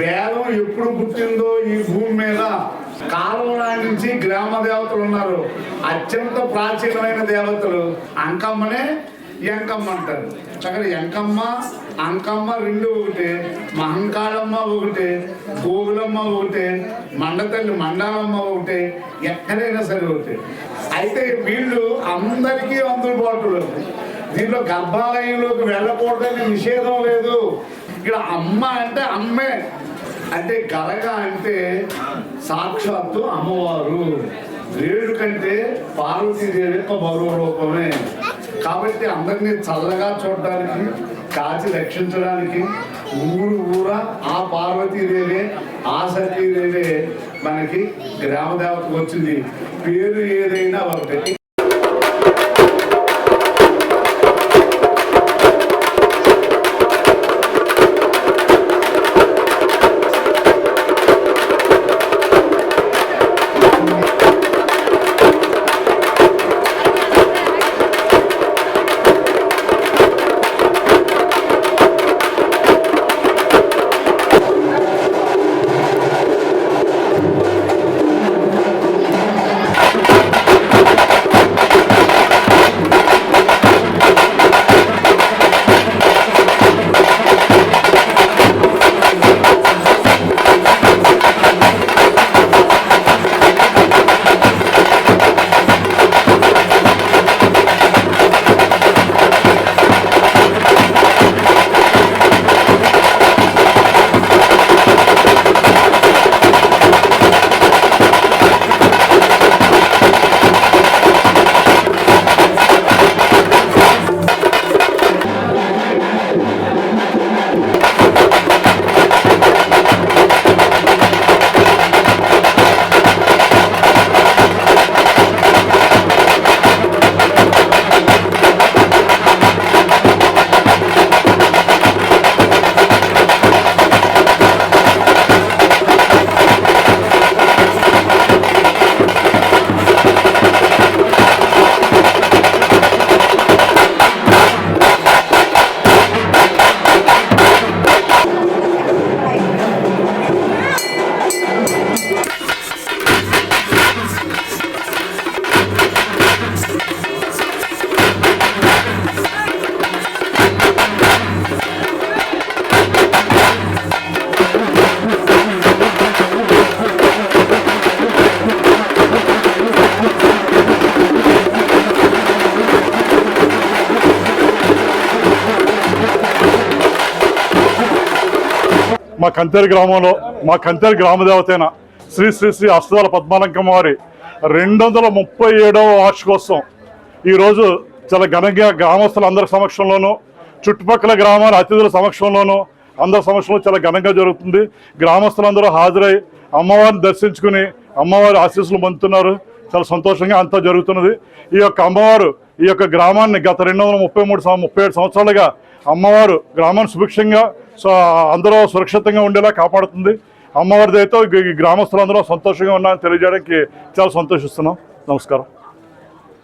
వేదం ఎప్పుడు పుట్టిందో ఈ భూమి మీద కాలం నుంచి గ్రామ దేవతలు ఉన్నారు. అత్యంత ప్రాచీనమైన దేవతలు అంకమ్మనే ఎంకమ్మ అంటారు. అక్కడ ఎంకమ్మ అంకమ్మ రెండు ఒకటే మహంకాళమ్మ ఒకటే గోగులమ్మ ఒకటే మండతల్లి మండాలమ్మ ఒకటే ఎక్కడైనా సరే ఒకటే. అయితే వీళ్ళు అందరికీ అందుబాటులో దీంట్లో గర్భాలయంలోకి వెళ్ళకూడదని నిషేధం లేదు. ఇక్కడ అమ్మ అంటే అమ్మే. అంటే గలగ అంటే సాక్షాత్తు అమ్మవారు. వేడు కంటే పార్వతీదేవి యొక్క మరో రూపమే కాబట్టి అందరినీ చల్లగా చూడడానికి కాచి రక్షించడానికి ఊరు ఊర ఆ పార్వతీదేవి ఆ సతీదేవి మనకి గ్రామదేవతకు వచ్చింది. పేరు ఏదైనా ఒకటి. మా కంతేరు గ్రామంలో మా కంతేరు గ్రామ దేవతైన శ్రీ శ్రీ శ్రీ అష్టదాల పద్మాలంకమ్మ వారి రెండు వందల ముప్పై ఏడవ వార్షికోత్సవం ఈరోజు చాలా ఘనంగా గ్రామస్తులందరి సమక్షంలోనూ చుట్టుపక్కల గ్రామాల అతిథుల సమక్షంలోనూ అందరి సమక్షంలో చాలా ఘనంగా జరుగుతుంది. గ్రామస్తులందరూ హాజరై అమ్మవారిని దర్శించుకుని అమ్మవారి ఆశీస్సులు పొందుతున్నారు. చాలా సంతోషంగా అంతా జరుగుతున్నది. ఈ యొక్క అమ్మవారు ఈ యొక్క గ్రామాన్ని గత రెండు వందల ముప్పై మూడు ముప్పై ఏడు సంవత్సరాలుగా అమ్మవారు గ్రామాన్ని సుభిక్షంగా సో అందరూ సురక్షితంగా ఉండేలా కాపాడుతుంది. అమ్మవారి దయతో ఈ గ్రామస్తులందరూ సంతోషంగా ఉన్నారని తెలియజేయడానికి చాలా సంతోషిస్తున్నాం. నమస్కారం.